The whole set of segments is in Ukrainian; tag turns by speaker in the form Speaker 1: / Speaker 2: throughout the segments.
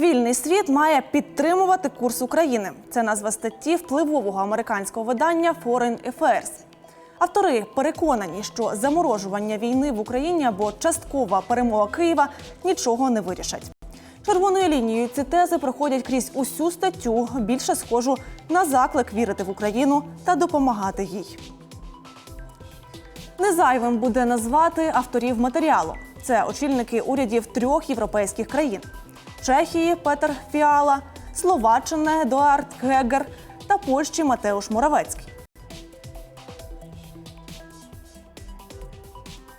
Speaker 1: Вільний світ має підтримувати курс України. Це назва статті впливового американського видання Foreign Affairs. Автори переконані, що заморожування війни в Україні або часткова перемога Києва нічого не вирішать. Червоною лінією ці тези проходять крізь усю статтю, більше схожу на заклик вірити в Україну та допомагати їй. Незайвим буде назвати авторів матеріалу. Це очільники урядів трьох європейських країн: Чехії Петер Фіала, Словаччини Едуард Гегер та Польщі Матеуш Моравецький.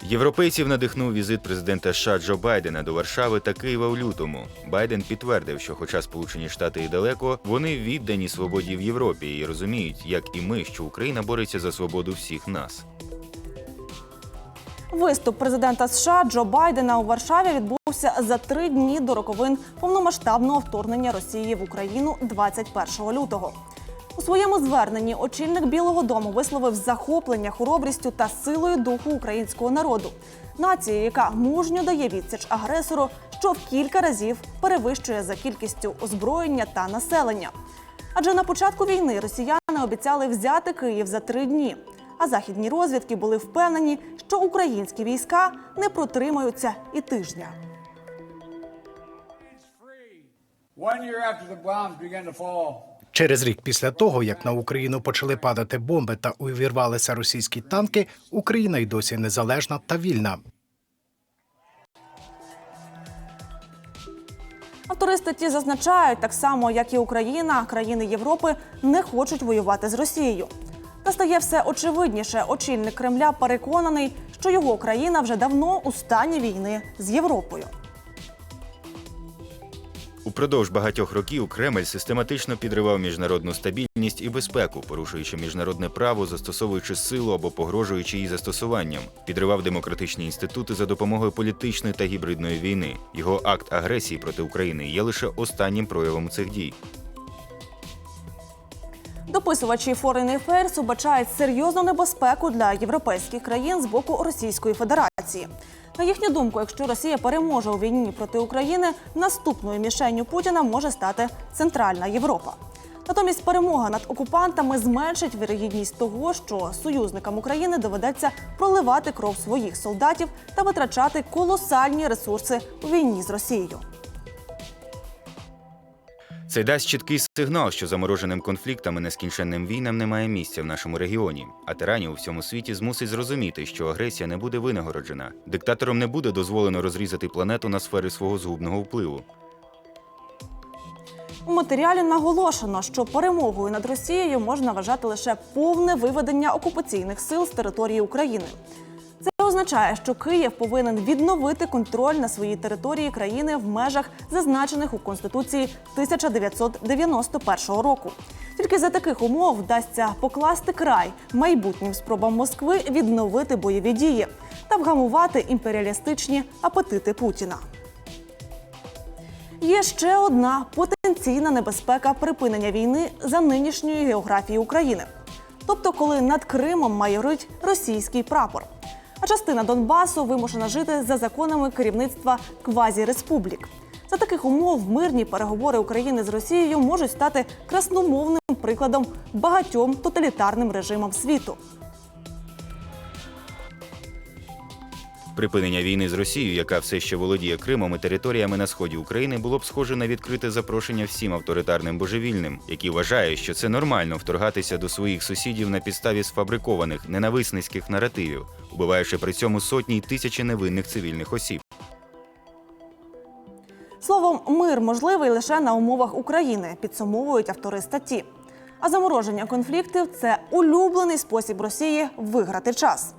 Speaker 2: Європейців надихнув візит президента США Джо Байдена до Варшави та Києва в лютому. Байден підтвердив, що, хоча Сполучені Штати і далеко, вони віддані свободі в Європі і розуміють, як і ми, що Україна бореться за свободу всіх нас.
Speaker 1: Виступ президента США Джо Байдена у Варшаві відбувся за три дні до роковин повномасштабного вторгнення Росії в Україну 21 лютого. У своєму зверненні очільник Білого Дому висловив захоплення хоробрістю та силою духу українського народу, нації, яка мужньо дає відсіч агресору, що в кілька разів перевищує за кількістю озброєння та населення. Адже на початку війни росіяни обіцяли взяти Київ за три дні. А західні розвідки були впевнені, що українські війська не протримаються і тижня.
Speaker 3: Через рік після того, як на Україну почали падати бомби та увірвалися російські танки, Україна й досі незалежна та вільна.
Speaker 1: Автори статті зазначають, так само як і Україна, країни Європи не хочуть воювати з Росією. Та стає все очевидніше. Очільник Кремля переконаний, що його країна вже давно у стані війни з Європою.
Speaker 2: Упродовж багатьох років Кремль систематично підривав міжнародну стабільність і безпеку, порушуючи міжнародне право, застосовуючи силу або погрожуючи її застосуванням, підривав демократичні інститути за допомогою політичної та гібридної війни. Його акт агресії проти України є лише останнім проявом цих дій.
Speaker 1: Дописувачі Foreign Affairs убачають серйозну небезпеку для європейських країн з боку Російської Федерації. На їхню думку, якщо Росія переможе у війні проти України, наступною мішенню Путіна може стати Центральна Європа. Натомість перемога над окупантами зменшить вірогідність того, що союзникам України доведеться проливати кров своїх солдатів та витрачати колосальні ресурси у війні з Росією.
Speaker 2: Це дасть чіткий сигнал, що замороженим конфліктам і нескінченним війнам немає місця в нашому регіоні. А тиранів у всьому світі змусить зрозуміти, що агресія не буде винагороджена. Диктаторам не буде дозволено розрізати планету на сфери свого згубного впливу.
Speaker 1: У матеріалі наголошено, що перемогою над Росією можна вважати лише повне виведення окупаційних сил з території України. Означає, що Київ повинен відновити контроль на своїй території країни в межах зазначених у конституції 1991 року. Тільки за таких умов вдасться покласти край майбутнім спробам Москви відновити бойові дії та вгамувати імперіалістичні апетити Путіна. Є ще одна потенційна небезпека припинення війни за нинішньої географії України. Тобто, коли над Кримом майорить російський прапор. А частина Донбасу вимушена жити за законами керівництва квазі-республік. За таких умов мирні переговори України з Росією можуть стати красномовним прикладом багатьом тоталітарним режимам світу.
Speaker 2: Припинення війни з Росією, яка все ще володіє Кримом і територіями на сході України, було б схоже на відкрите запрошення всім авторитарним божевільним, які вважають, що це нормально вторгатися до своїх сусідів на підставі сфабрикованих ненависницьких наративів, убиваючи при цьому сотні й тисячі невинних цивільних осіб.
Speaker 1: Словом, мир можливий лише на умовах України, підсумовують автори статті. А замороження конфліктів це улюблений спосіб Росії виграти час.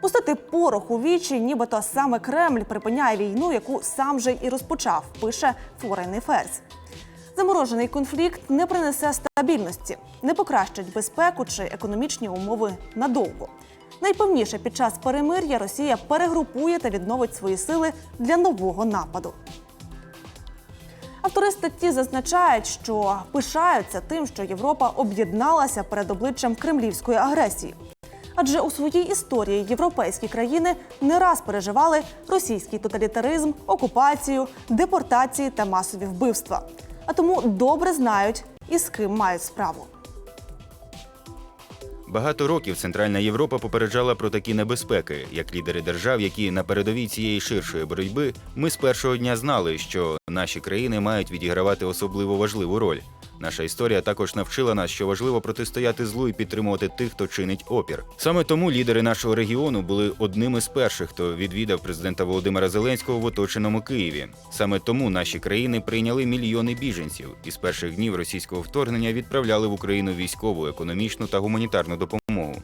Speaker 1: Пустити порох у вічі, нібито саме Кремль припиняє війну, яку сам же і розпочав, пише Foreign Affairs. Заморожений конфлікт не принесе стабільності, не покращить безпеку чи економічні умови надовго. Найпевніше під час перемир'я Росія перегрупує та відновить свої сили для нового нападу. Автори статті зазначають, що пишаються тим, що Європа об'єдналася перед обличчям кремлівської агресії. Адже у своїй історії європейські країни не раз переживали російський тоталітаризм, окупацію, депортації та масові вбивства. А тому добре знають і з ким мають справу.
Speaker 2: Багато років Центральна Європа попереджала про такі небезпеки, як лідери держав, які на передовій цієї ширшої боротьби ми з першого дня знали, що наші країни мають відігравати особливо важливу роль. Наша історія також навчила нас, що важливо протистояти злу і підтримувати тих, хто чинить опір. Саме тому лідери нашого регіону були одними з перших, хто відвідав президента Володимира Зеленського в оточеному Києві. Саме тому наші країни прийняли мільйони біженців і з перших днів російського вторгнення відправляли в Україну військову, економічну та гуманітарну допомогу.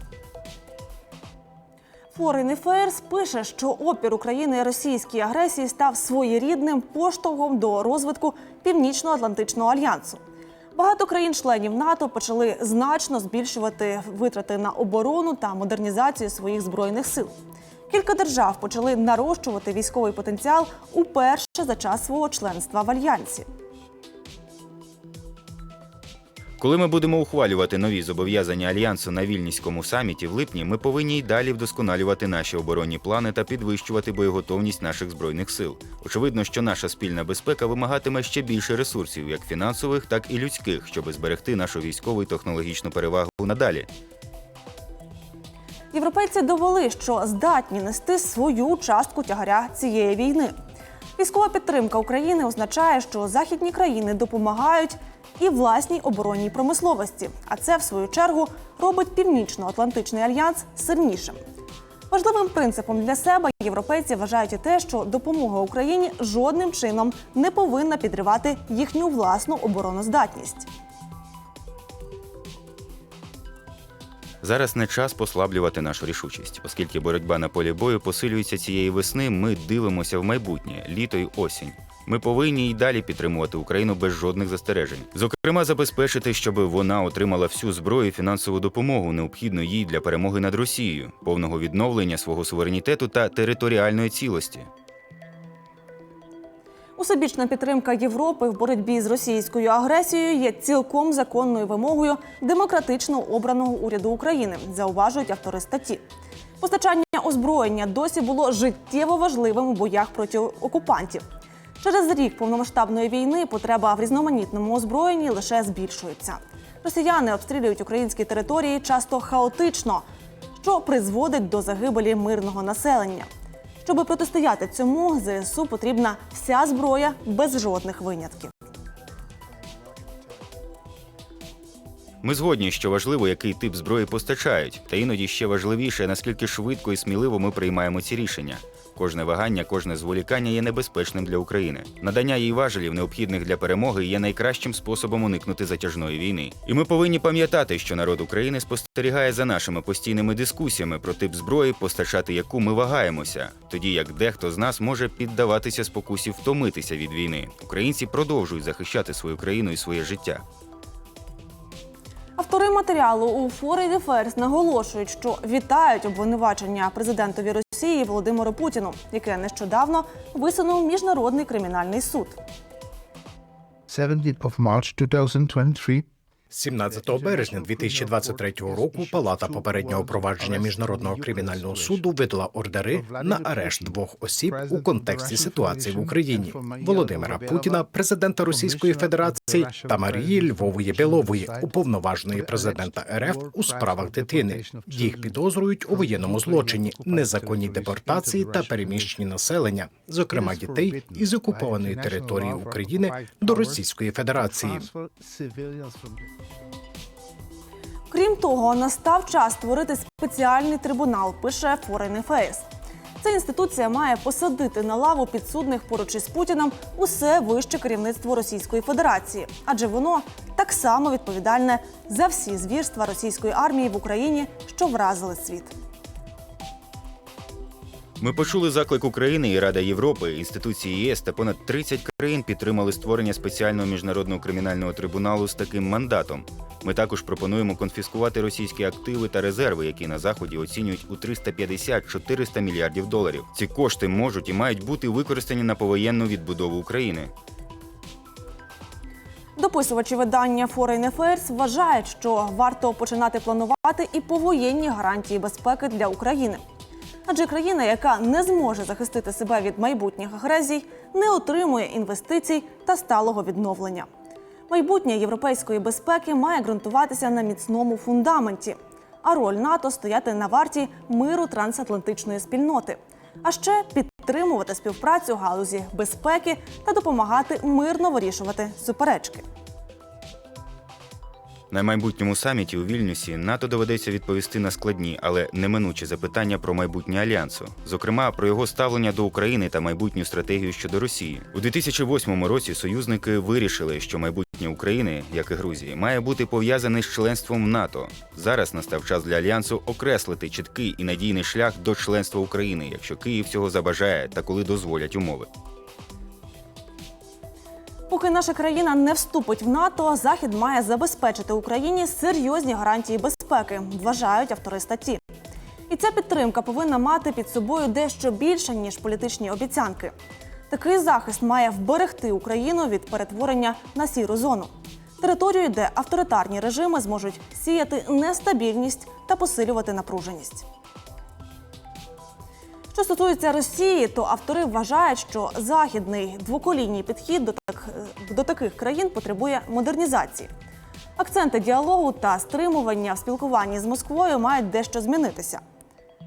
Speaker 1: Foreign Affairs пише, що опір України російській агресії став своєрідним поштовхом до розвитку Північно-Атлантичного альянсу. Багато країн-членів НАТО почали значно збільшувати витрати на оборону та модернізацію своїх збройних сил. Кілька держав почали нарощувати військовий потенціал уперше за час свого членства в альянсі.
Speaker 2: Коли ми будемо ухвалювати нові зобов'язання альянсу на вільнівському саміті в липні, ми повинні й далі вдосконалювати наші оборонні плани та підвищувати боєготовність наших збройних сил. Очевидно, що наша спільна безпека вимагатиме ще більше ресурсів, як фінансових, так і людських, щоб зберегти нашу військову і технологічну перевагу надалі.
Speaker 1: Європейці довели, що здатні нести свою частку тягаря цієї війни. Військова підтримка України означає, що західні країни допомагають і власній оборонній промисловості. А це, в свою чергу, робить Північно-Атлантичний альянс сильнішим. Важливим принципом для себе європейці вважають і те, що допомога Україні жодним чином не повинна підривати їхню власну обороноздатність.
Speaker 2: Зараз не час послаблювати нашу рішучість, оскільки боротьба на полі бою посилюється цієї весни. Ми дивимося в майбутнє, літо й осінь. Ми повинні й далі підтримувати Україну без жодних застережень. Зокрема, забезпечити, щоб вона отримала всю зброю і фінансову допомогу, необхідну їй для перемоги над Росією, повного відновлення свого суверенітету та територіальної цілості.
Speaker 1: Усебічна підтримка Європи в боротьбі з російською агресією є цілком законною вимогою демократично обраного уряду України, зауважують автори статті. Постачання озброєння досі було життєво важливим у боях проти окупантів. Через рік повномасштабної війни потреба в різноманітному озброєнні лише збільшується. Росіяни обстрілюють українські території часто хаотично, що призводить до загибелі мирного населення. Щоб протистояти цьому, ЗСУ потрібна вся зброя без жодних винятків.
Speaker 2: Ми згодні, що важливо, який тип зброї постачають, та іноді ще важливіше, наскільки швидко і сміливо ми приймаємо ці рішення. Кожне вагання, кожне зволікання є небезпечним для України. Надання їй важелів, необхідних для перемоги, є найкращим способом уникнути затяжної війни. І ми повинні пам'ятати, що народ України спостерігає за нашими постійними дискусіями про тип зброї, постачати яку ми вагаємося, тоді як дехто з нас може піддаватися спокусі втомитися від війни. Українці продовжують захищати свою країну і своє життя.
Speaker 1: Автори матеріалу у Foreign Affairs наголошують, що вітають обвинувачення президентові Росії Володимиру Путіну, яке нещодавно висунув міжнародний кримінальний суд.
Speaker 4: 17th of March 2023,
Speaker 3: 17 березня 2023 року Палата попереднього провадження міжнародного кримінального суду видала ордери на арешт двох осіб у контексті ситуації в Україні: Володимира Путіна, президента Російської Федерації, та Марії Львової Білової, уповноваженої президента РФ у справах дитини. Їх підозрюють у воєнному злочині, незаконній депортації та переміщенні населення, зокрема дітей із окупованої території України до Російської Федерації.
Speaker 1: Крім того, настав час створити спеціальний трибунал, пише Foreign Affairs. Ця інституція має посадити на лаву підсудних поруч із Путіним усе вище керівництво Російської Федерації, адже воно так само відповідальне за всі звірства російської армії в Україні, що вразили світ.
Speaker 2: Ми почули заклик України і Рада Європи, інституції ЄС та понад 30 країн підтримали створення спеціального міжнародного кримінального трибуналу з таким мандатом. Ми також пропонуємо конфіскувати російські активи та резерви, які на заході оцінюють у 350-400 мільярдів доларів. Ці кошти можуть і мають бути використані на повоєнну відбудову України.
Speaker 1: Дописувачі видання Foreign Affairs вважають, що варто починати планувати і повоєнні гарантії безпеки для України. Адже країна, яка не зможе захистити себе від майбутніх агресій, не отримує інвестицій та сталого відновлення. Майбутнє європейської безпеки має ґрунтуватися на міцному фундаменті, а роль НАТО стояти на варті миру трансатлантичної спільноти, а ще підтримувати співпрацю галузі безпеки та допомагати мирно вирішувати суперечки.
Speaker 2: На майбутньому саміті у Вільнюсі НАТО доведеться відповісти на складні, але неминучі запитання про майбутнє альянсу, зокрема про його ставлення до України та майбутню стратегію щодо Росії. У 2008 році союзники вирішили, що майбутнє України, як і Грузії, має бути пов'язане з членством в НАТО. Зараз настав час для альянсу окреслити чіткий і надійний шлях до членства України, якщо Київ цього забажає та коли дозволять умови.
Speaker 1: Поки наша країна не вступить в НАТО, Захід має забезпечити Україні серйозні гарантії безпеки, вважають автори статті. І ця підтримка повинна мати під собою дещо більше ніж політичні обіцянки. Такий захист має вберегти Україну від перетворення на сіру зону, територію, де авторитарні режими зможуть сіяти нестабільність та посилювати напруженість. Що стосується Росії, то автори вважають, що західний двоколінній підхід до, так, е, до таких країн потребує модернізації. Акценти діалогу та стримування в спілкуванні з Москвою мають дещо змінитися.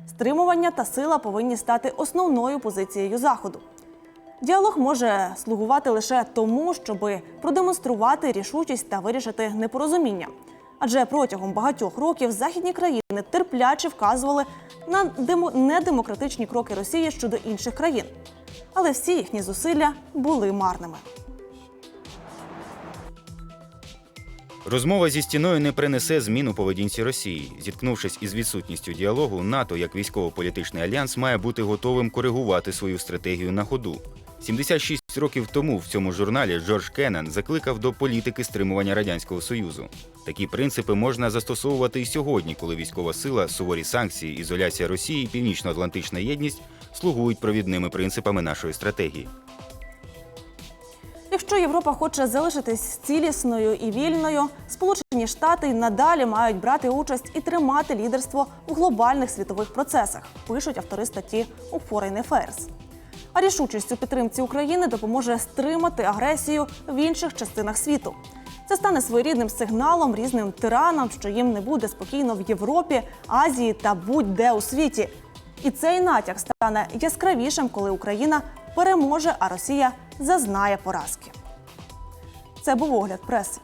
Speaker 1: Стримування та сила повинні стати основною позицією Заходу. Діалог може слугувати лише тому, щоб продемонструвати рішучість та вирішити непорозуміння. Адже протягом багатьох років західні країни терпляче вказували на демо- недемократичні кроки Росії щодо інших країн. Але всі їхні зусилля були марними.
Speaker 2: Розмова зі стіною не принесе змін у поведінці Росії. Зіткнувшись із відсутністю діалогу, НАТО як військово-політичний альянс має бути готовим коригувати свою стратегію на ходу. 76 років тому в цьому журналі Джордж Кеннан закликав до політики стримування радянського союзу. Такі принципи можна застосовувати і сьогодні, коли військова сила, суворі санкції, ізоляція Росії, північно-атлантична єдність слугують провідними принципами нашої стратегії.
Speaker 1: Якщо Європа хоче залишитись цілісною і вільною, Сполучені Штати надалі мають брати участь і тримати лідерство у глобальних світових процесах, пишуть автори статті у Foreign Affairs. А рішучість у підтримці України допоможе стримати агресію в інших частинах світу. Це стане своєрідним сигналом різним тиранам, що їм не буде спокійно в Європі, Азії та будь-де у світі. І цей натяк стане яскравішим, коли Україна переможе, а Росія зазнає поразки. Це був огляд преси.